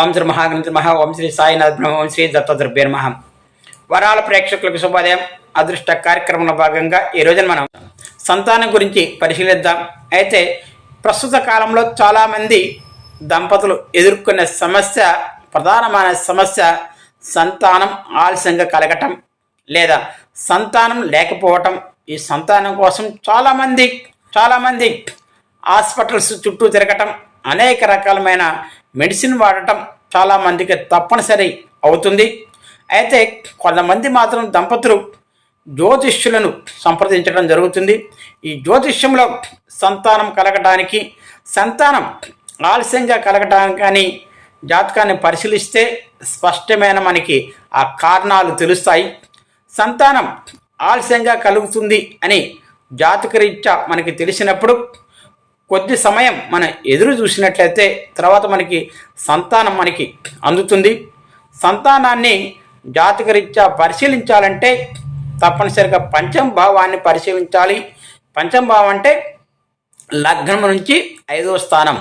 ఓం శ్రీ మహాగణిత మహా ఓం శ్రీ సాయినాథ్ బ్రహ్మ. ఓం శ్రీ దత్తద్రభ్య మహా వరాల ప్రేక్షకులకు శుభోదయం. అదృష్ట కార్యక్రమంలో భాగంగా ఈ రోజున మనం సంతానం గురించి పరిశీలిద్దాం. అయితే ప్రస్తుత కాలంలో చాలామంది దంపతులు ఎదుర్కొనే సమస్య ప్రధానమైన సమస్య సంతానం ఆలస్యంగా కలగటం లేదా సంతానం లేకపోవటం. ఈ సంతానం కోసం చాలామంది చాలామంది హాస్పిటల్స్ చుట్టూ తిరగటం అనేక రకాలమైన మెడిసిన్ వాడటం చాలామందికి తప్పనిసరి అవుతుంది. అయితే కొంతమంది మాత్రం దంపతులు జ్యోతిష్యులను సంప్రదించడం జరుగుతుంది. ఈ జ్యోతిష్యంలో సంతానం కలగటానికి సంతానం ఆలస్యంగా కలగటానికి కానీ జాతకాన్ని పరిశీలిస్తే స్పష్టమైన మనకి ఆ కారణాలు తెలుస్తాయి. సంతానం ఆలస్యంగా కలుగుతుంది అని జాతకరీత్యా మనకి తెలిసినప్పుడు కొద్ది సమయం మనం ఎదురు చూసినట్లయితే తర్వాత మనకి సంతానం మనకి అందుతుంది. సంతానాన్ని జాతకరీత్యా పరిశీలించాలంటే తప్పనిసరిగా పంచం భావాన్ని పరిశీలించాలి. పంచమ భావం అంటే లగ్నం నుంచి ఐదవ స్థానం.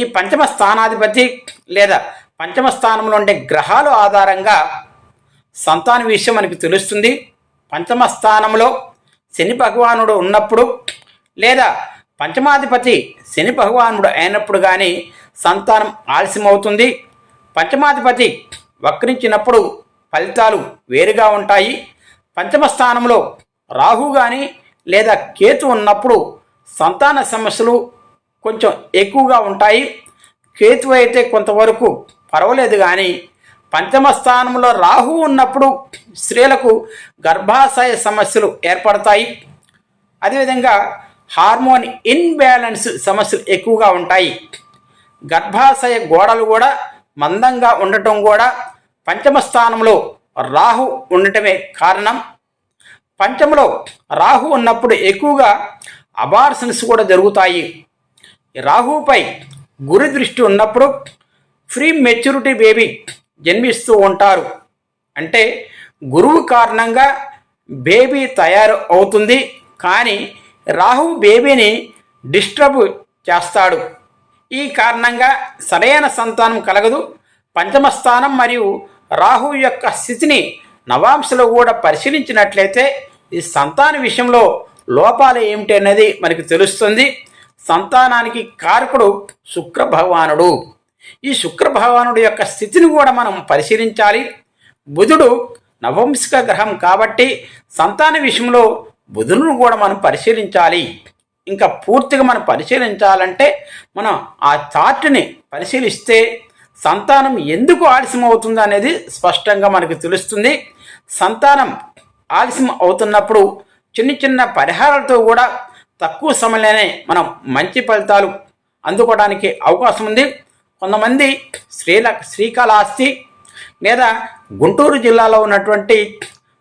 ఈ పంచమ స్థానాధిపతి లేదా పంచమ స్థానంలో ఉండే గ్రహాలు ఆధారంగా సంతాన విషయం మనకు తెలుస్తుంది. పంచమ స్థానంలో శని భగవానుడు ఉన్నప్పుడు లేదా పంచమాధిపతి శని భగవానుడు అయినప్పుడు కానీ సంతానం ఆలస్యమవుతుంది. పంచమాధిపతి వక్రించినప్పుడు ఫలితాలు వేరుగా ఉంటాయి. పంచమ స్థానంలో రాహు కానీ లేదా కేతు ఉన్నప్పుడు సంతాన సమస్యలు కొంచెం ఎక్కువగా ఉంటాయి. కేతు అయితే కొంతవరకు పర్వాలేదు కానీ పంచమ స్థానంలో రాహు ఉన్నప్పుడు స్త్రీలకు గర్భాశయ సమస్యలు ఏర్పడతాయి. అదేవిధంగా హార్మోన్ ఇన్బ్యాలెన్స్ సమస్యలు ఎక్కువగా ఉంటాయి. గర్భాశయ గోడలు కూడా మందంగా ఉండటం కూడా పంచమ స్థానంలో రాహు ఉండటమే కారణం. పంచమలో రాహు ఉన్నప్పుడు ఎక్కువగా అబార్షన్స్ కూడా జరుగుతాయి. రాహుపై గురి దృష్టి ఉన్నప్పుడు ఫ్రీ మెచ్యూరిటీ బేబీ జన్మిస్తూ ఉంటారు. అంటే గురువు కారణంగా బేబీ తయారు అవుతుంది. కానీ రాహు బేబీని డిస్టర్బ్ చేస్తాడు. ఈ కారణంగా సరైన సంతానం కలగదు. పంచమ స్థానం మరియు రాహు యొక్క స్థితిని నవాంశలో కూడా పరిశీలించినట్లయితే ఈ సంతాన విషయంలో లోపాలు ఏమిటి అనేది మనకు తెలుస్తుంది. సంతానానికి కారకుడు శుక్ర భగవానుడు ఈ శుక్ర భగవానుడు యొక్క స్థితిని కూడా మనం పరిశీలించాలి. బుధుడు నవంశిక గ్రహం కాబట్టి సంతాన విషయంలో బుధులను కూడా మనం పరిశీలించాలి. ఇంకా పూర్తిగా మనం పరిశీలించాలంటే మనం ఆ చార్ట్ని పరిశీలిస్తే సంతానం ఎందుకు ఆలస్యం అవుతుంది అనేది స్పష్టంగా మనకు తెలుస్తుంది. సంతానం ఆలస్యం అవుతున్నప్పుడు చిన్న చిన్న పరిహారాలతో కూడా తక్కువ సమయంలోనే మనం మంచి ఫలితాలు అందుకోవడానికి అవకాశం ఉంది. కొంతమంది శ్రీల శ్రీకాళహస్తి లేదా గుంటూరు జిల్లాలో ఉన్నటువంటి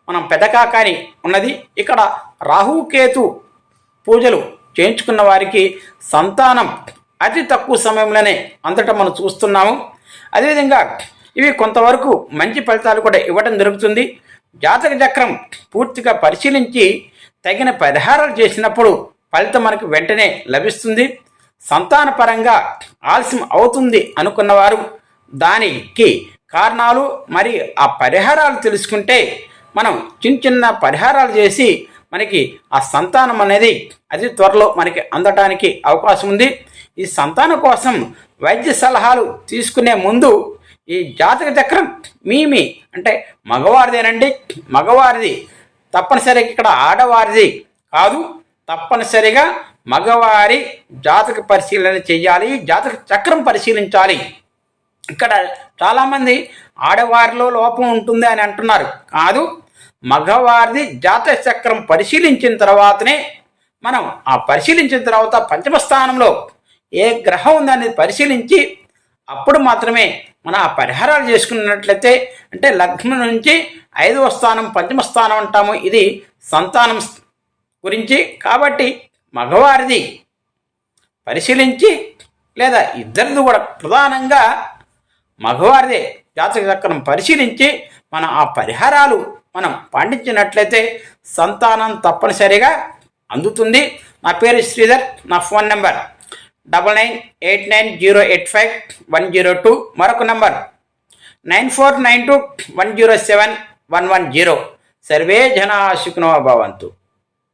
మనం పెదకాకాని ఉన్నది. ఇక్కడ రాహుకేతు పూజలు చేయించుకున్న వారికి సంతానం అతి తక్కువ సమయంలోనే అంతటా మనం చూస్తున్నాము. అదేవిధంగా ఇవి కొంతవరకు మంచి ఫలితాలు కూడా ఇవ్వడం జరుగుతుంది. జాతక చక్రం పూర్తిగా పరిశీలించి తగిన పరిహారాలు చేసినప్పుడు ఫలితం మనకు వెంటనే లభిస్తుంది. సంతాన పరంగా ఆలస్యం అవుతుంది అనుకున్నవారు దానికి కారణాలు మరి ఆ పరిహారాలు తెలుసుకుంటే మనం చిన్న చిన్న పరిహారాలు చేసి మనకి ఆ సంతానం అనేది అతి త్వరలో మనకి అందటానికి అవకాశం ఉంది. ఈ సంతానం కోసం వైద్య సలహాలు తీసుకునే ముందు ఈ జాతక చక్రం మీమి అంటే మగవారిదేనండి. మగవారిది తప్పనిసరిగా ఇక్కడ ఆడవారిది కాదు. తప్పనిసరిగా మగవారి జాతక పరిశీలన చేయాలి. జాతక చక్రం పరిశీలించాలి. ఇక్కడ చాలామంది ఆడవారిలో లోపం ఉంటుంది అని అంటున్నారు. కాదు. మగవారిది జాతక చక్రం పరిశీలించిన తర్వాతనే మనం ఆ పరిశీలించిన తర్వాత పంచమ స్థానంలో ఏ గ్రహం ఉందనేది పరిశీలించి అప్పుడు మాత్రమే మనం ఆ పరిహారాలు చేసుకున్నట్లయితే అంటే లగ్నం నుంచి ఐదవ స్థానం పంచమ స్థానం అంటాము. ఇది సంతానం గురించి. కాబట్టి మగవారిది పరిశీలించి లేదా ఇద్దరిది కూడా ప్రధానంగా మగవారిదే జాతక చక్రం పరిశీలించి మనం ఆ పరిహారాలు మనం పాటించినట్లయితే సంతానం తప్పనిసరిగా అందుతుంది. నా పేరు శ్రీధర్ నా phone number double nine eight nine zero eight five one zero two మరొక number nine four nine two one zero seven one one zero. Survey జనా సుఖినో భవంతు.